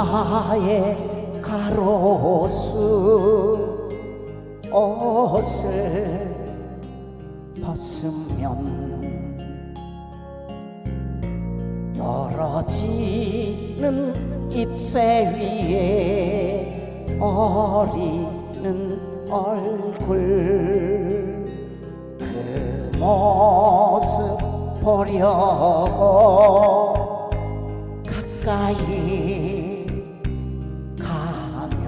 길가에 가로수 옷을 벗으면 떨어지는 잎새 위에 어리는 얼굴 그 모습 보려고 가까이 가면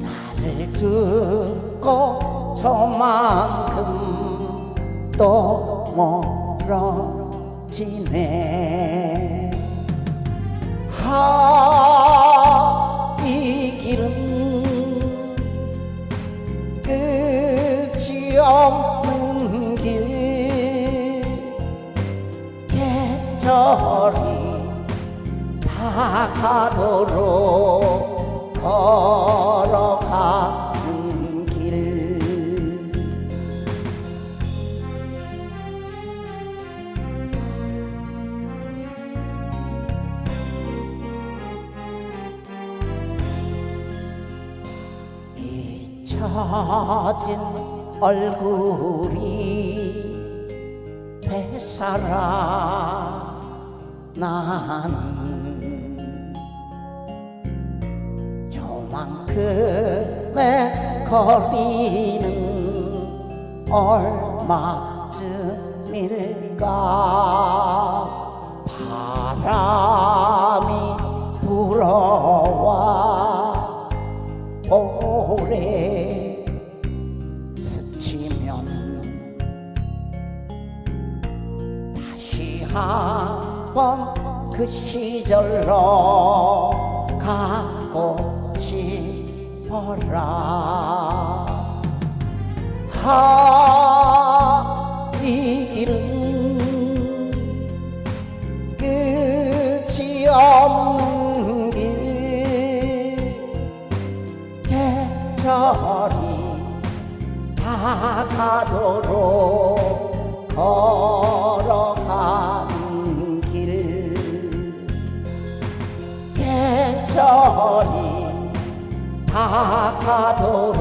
나를 두고 저만큼 또 멀어지네 없는 길. 계절이 다 가도록 걸어가는 길. 잊혀진 얼굴이 되살아 나는 저만큼의 거리는 얼마쯤일까? 바람이 불어와 오래 한번 그 시절로 가고 싶어라. 하 일은 끝이 없는 길 계절이 다 가도록 걸어 저리 다가도록